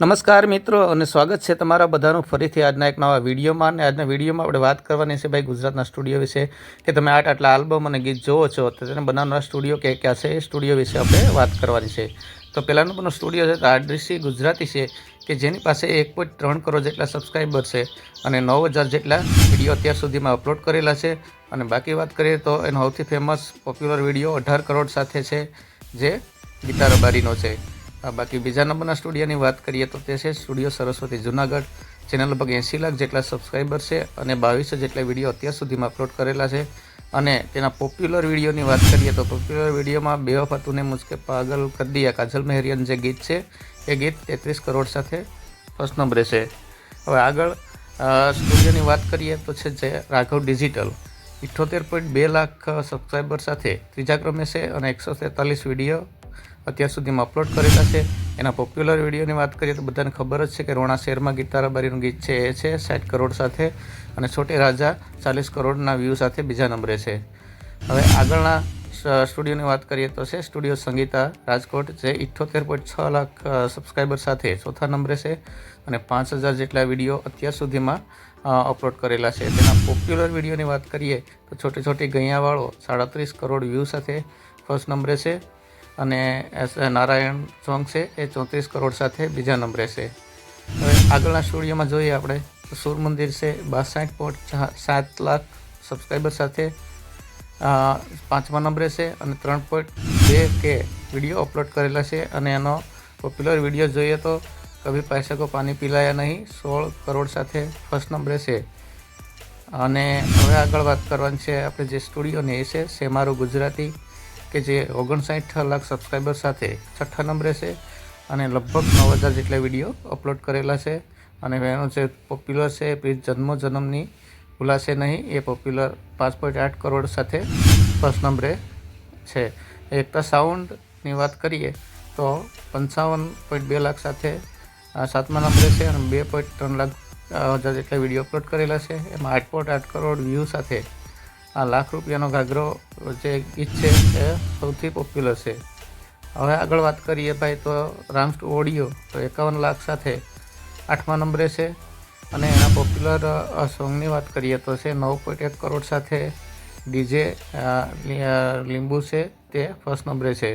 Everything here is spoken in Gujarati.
નમસ્કાર મિત્રો અને સ્વાગત છે તમારા બધાનું ફરીથી આજના એક નવા વિડીયોમાં. અને આજના વિડીયોમાં આપણે વાત કરવાની છે ભાઈ ગુજરાતના સ્ટુડિયો વિશે, કે તમે આટ, આટલા આલ્બમ અને ગીત જોવો છો, તો તેને બનાવનારા સ્ટુડિયો કે ક્યાં છે એ સ્ટુડિયો વિશે આપણે વાત કરવાની છે. તો પહેલા નંબરનો સ્ટુડિયો છે આરડીસી ગુજરાતી છે, કે જેની પાસે એક પોઈન્ટ ત્રણ કરોડ જેટલા સબસ્ક્રાઈબર છે અને નવ હજાર જેટલા વીડિયો અત્યાર સુધીમાં અપલોડ કરેલા છે. અને બાકી વાત કરીએ તો એનો સૌથી ફેમસ પોપ્યુલર વીડિયો અઢાર કરોડ સાથે છે, જે ગીતા રબારીનો છે. બાકી બીજા નંબરના સ્ટુડિયોની વાત કરીએ તો તે છે સ્ટુડિયો સરસ્વતી જુનાગઢ. જેના લગભગ એંસી લાખ જેટલા સબસ્ક્રાઈબર છે અને બાવીસો જેટલા વીડિયો અત્યાર સુધીમાં અપલોડ કરેલા છે. અને તેના પોપ્યુલર વિડીયોની વાત કરીએ તો પોપ્યુલર વિડીયોમાં બે હતું ને મુસ્કે પાગલ કર દિયા. કાજલ મહેરિયન જે ગીત છે, એ ગીત તેત્રીસ કરોડ સાથે ફર્સ્ટ નંબરે છે. હવે આગળ સ્ટુડિયોની વાત કરીએ તો છે જે રાઘવ ડિજિટલ ઇઠ્ઠોતેર પોઈન્ટ બે લાખ સબસ્ક્રાઈબર સાથે ત્રીજા ક્રમે છે અને એકસો તેતાલીસ વીડિયો અત્યાર સુધીમાં અપલોડ કરેલા છે. એના પોપ્યુલર વિડીયોની વાત કરીએ તો બધાને ખબર જ છે કે રોણા શેરમાં ગીતારાબારીનું ગીત છે એ છે સાઠ કરોડ સાથે અને છોટે રાજા ચાલીસ કરોડના વ્યૂ સાથે બીજા નંબરે છે. હવે આગળના સ્ટુડિયોની વાત કરીએ તો છે સ્ટુડિયો સંગીતા રાજકોટ, જે ઇઠ્ઠોતેર પોઈન્ટ છ લાખ સબસ્ક્રાઈબર સાથે ચોથા નંબરે છે અને પાંચ હજાર જેટલા વીડિયો અત્યાર સુધીમાં અપલોડ કરેલા છે. તેના પોપ્યુલર વિડીયોની વાત કરીએ તો છોટી છોટી ગૈયાવાળો સાડત્રીસ કરોડ વ્યૂ સાથે ફર્સ્ટ નંબરે છે. અને એસ નારાયણ સોંગ છે, એ ચોત્રીસ કરોડ સાથે બીજા નંબરે છે. હવે આગળના સ્ટુડિયોમાં જોઈએ આપણે સૂર મંદિર છે, બાસઠ પોઈન્ટ સાત લાખ સબસ્ક્રાઈબર સાથે પાંચમા નંબરે છે અને ત્રણ પોઈન્ટ બે કે વીડિયો અપલોડ કરેલા છે અને એનો પોપ્યુલર વીડિયો જોઈએ તો કભી પૈસા કો પાણી પીલાયા નહીં, સોળ કરોડ સાથે ફર્સ્ટ નંબરે છે. અને હવે આગળ વાત કરવાની છે આપણે જે સ્ટુડિયોની એ છે, સેમારું ગુજરાતી કે જે ઓગણસાઠ લાખ સબસ્ક્રાઈબર સાથે છઠ્ઠા નંબરે છે અને લગભગ નવ હજાર જેટલા વીડિયો અપલોડ કરેલા છે. અને એનો જે પોપ્યુલર છે, એ જન્મો જન્મની ભૂલાશે નહીં, એ પોપ્યુલર પાંચ પોઈન્ટ આઠ કરોડ સાથે ફર્સ્ટ નંબરે છે. એકતા સાઉન્ડની વાત કરીએ તો પંચાવન પોઈન્ટ બે લાખ સાથે સાતમા નંબરે છે અને બે પોઈન્ટ ત્રણ લાખ હજાર જેટલા વીડિયો અપલોડ કરેલા છે. એમાં આઠ પોઈન્ટ આઠ કરોડ વ્યૂ સાથે આ લાખ રૂપિયાનો ઘાઘરો જે ગીત છે એ સૌથી પોપ્યુલર છે. હવે આગળ વાત કરીએ ભાઈ તો રામસ્ટ ઓડિયો તો એકાવન લાખ સાથે આઠમા નંબરે છે અને એના પોપ્યુલર સોંગની વાત કરીએ તો છે નવ પોઈન્ટ એક કરોડ સાથે ડીજે લીંબુ છે તે ફર્સ્ટ નંબરે છે.